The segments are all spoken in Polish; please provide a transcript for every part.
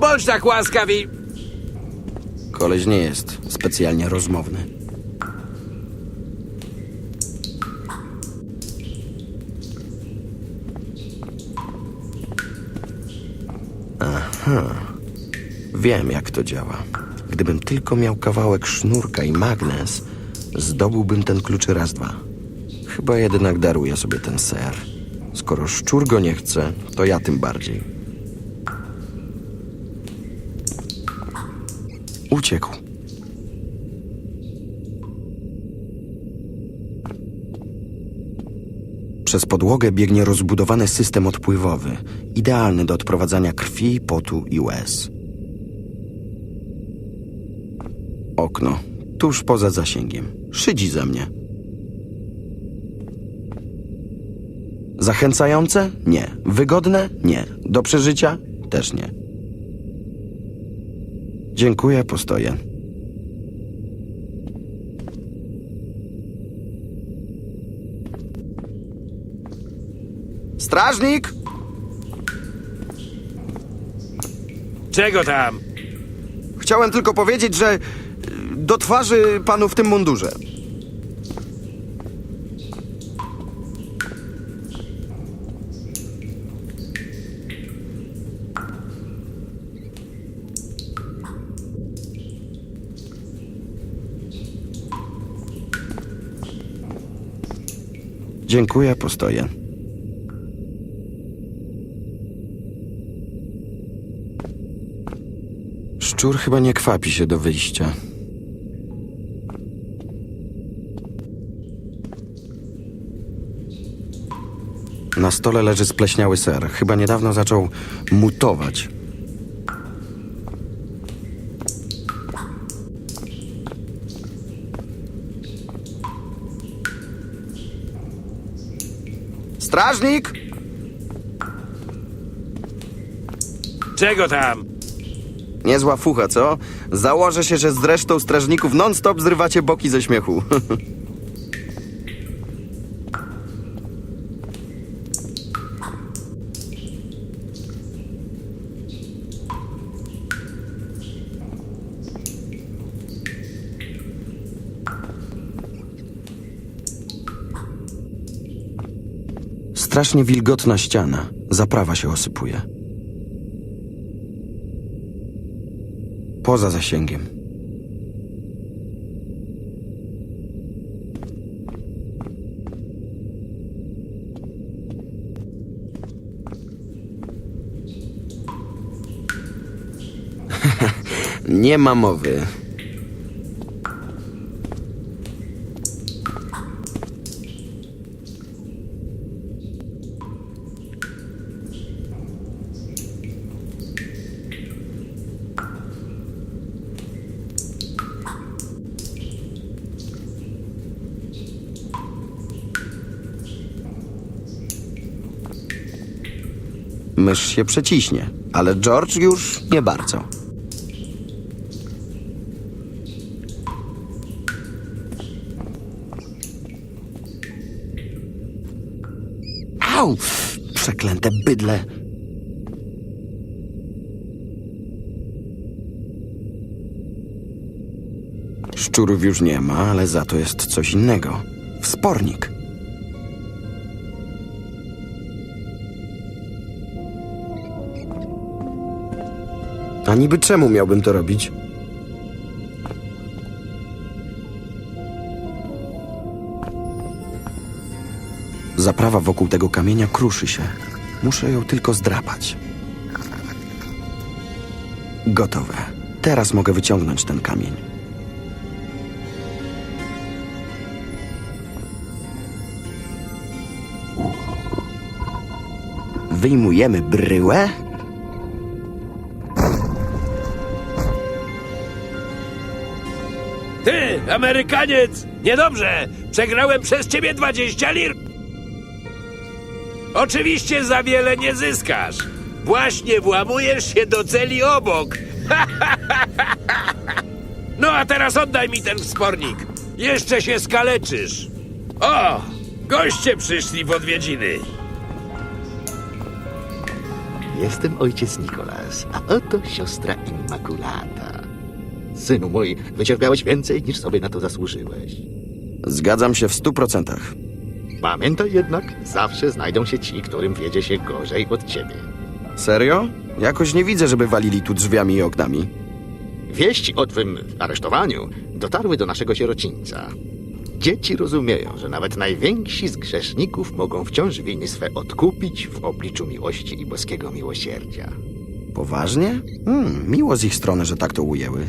Bądź tak łaskaw i... Koleś nie jest specjalnie rozmowny. Aha. Wiem, jak to działa. Gdybym tylko miał kawałek sznurka i magnes, zdobyłbym ten klucz raz, dwa. Chyba jednak daruję sobie ten ser. Skoro szczur go nie chce, to ja tym bardziej. Uciekł. Przez podłogę biegnie rozbudowany system odpływowy, idealny do odprowadzania krwi, potu i łez. Okno, tuż poza zasięgiem. Szydzi ze mnie. Zachęcające? Nie. Wygodne? Nie. Do przeżycia? Też nie. Dziękuję, postoję. Strażnik! Czego tam? Chciałem tylko powiedzieć, że do twarzy panu w tym mundurze. Dziękuję, postoję. Szczur chyba nie kwapi się do wyjścia. Na stole leży spleśniały ser. Chyba niedawno zaczął mutować. Strażnik! Czego tam? Niezła fucha, co? Założę się, że z resztą strażników non-stop zrywacie boki ze śmiechu. Strasznie wilgotna ściana. Zaprawa się osypuje. Poza zasięgiem. Nie ma mowy. Mysz się przeciśnie, ale George już nie bardzo. Au! Przeklęte bydle! Szczurów już nie ma, ale za to jest coś innego. Wspornik. A niby czemu miałbym to robić? Zaprawa wokół tego kamienia kruszy się. Muszę ją tylko zdrapać. Gotowe. Teraz mogę wyciągnąć ten kamień. Wyjmujemy bryłę Amerykaniec! Niedobrze! Przegrałem przez ciebie 20 lir! Oczywiście za wiele nie zyskasz. Właśnie włamujesz się do celi obok. no a teraz oddaj mi ten wspornik. Jeszcze się skaleczysz. O! Goście przyszli w odwiedziny. jestem ojciec Nikolas, a oto siostra Immaculata. Synu mój, wycierpiałeś więcej niż sobie na to zasłużyłeś. Zgadzam się w stu procentach. Pamiętaj jednak, zawsze znajdą się ci, którym wiedzie się gorzej od ciebie. Serio? Jakoś nie widzę, żeby walili tu drzwiami i oknami. Wieści o twym aresztowaniu dotarły do naszego sierocińca. Dzieci rozumieją, że nawet najwięksi z grzeszników mogą wciąż winy swe odkupić w obliczu miłości i boskiego miłosierdzia. Poważnie? Hmm, miło z ich strony, że tak to ujęły.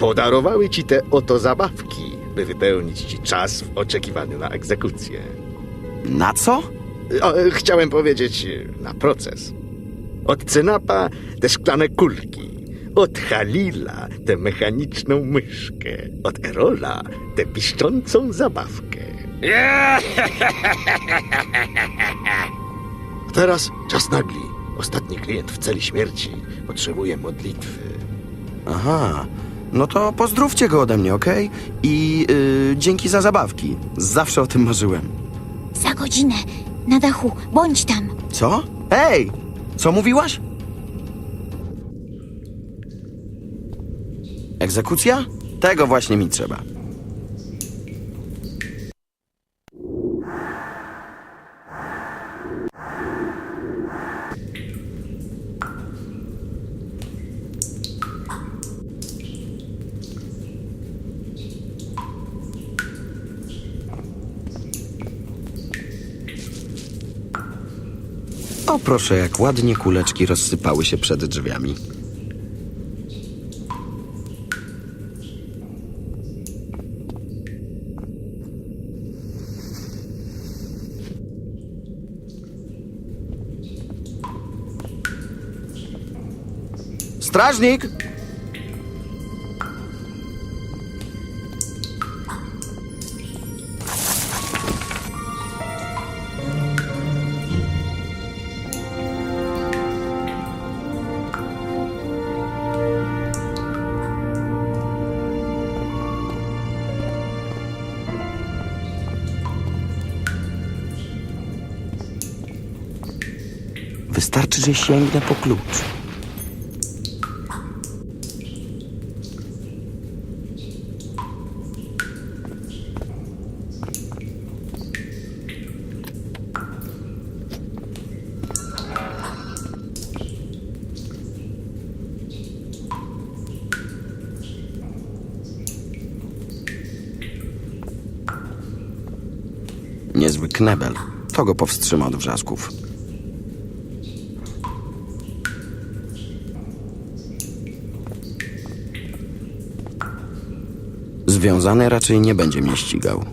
Podarowały ci te oto zabawki, by wypełnić ci czas w oczekiwaniu na egzekucję. Na co? O, e, chciałem powiedzieć e, na proces. Od Cynapa te szklane kulki, od Halila tę mechaniczną myszkę, od Erola tę piszczącą zabawkę. A teraz czas nagli. Ostatni klient w celi śmierci potrzebuje modlitwy. Aha, no to pozdrówcie go ode mnie, okej? I yy, dzięki za zabawki. Zawsze o tym marzyłem. Za godzinę. Na dachu. Bądź tam. Co? Ej! Co mówiłaś? Egzekucja? Tego właśnie mi trzeba. O proszę, jak ładnie kuleczki rozsypały się przed drzwiami. Strażnik! Wystarczy, że sięgnę po klucz. Niezły knebel. To go powstrzyma od wrzasków. Związany raczej nie będzie mnie ścigał.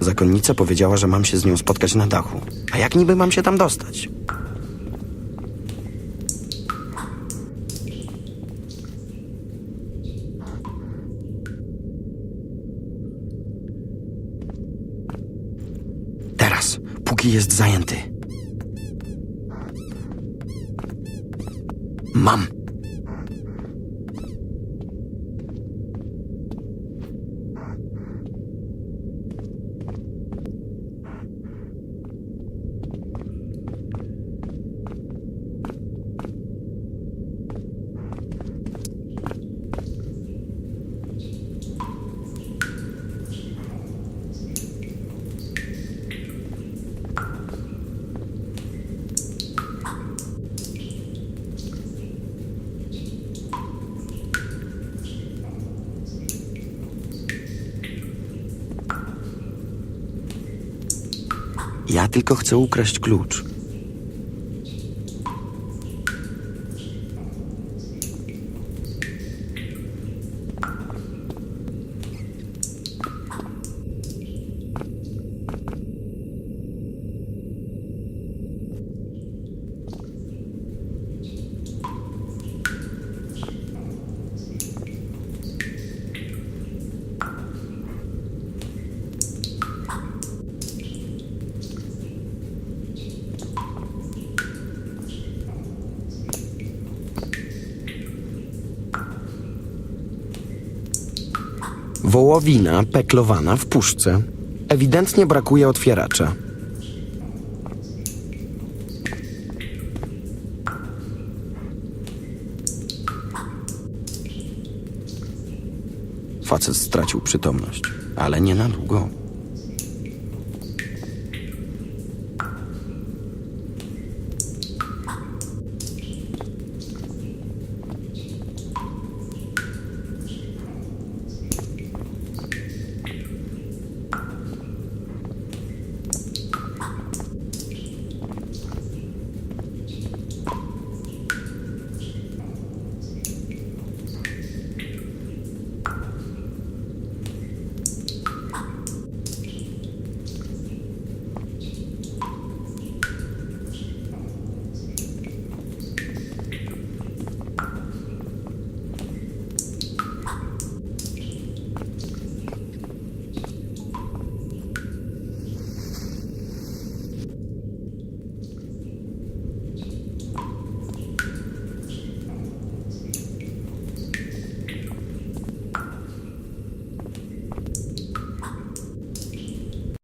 Zakonnica powiedziała, że mam się z nią spotkać na dachu. A jak niby mam się tam dostać? Teraz, póki jest zajęty. Mam. Ja tylko chcę ukraść klucz. Wołowina peklowana w puszce. Ewidentnie brakuje otwieracza. Facet stracił przytomność, ale nie na długo.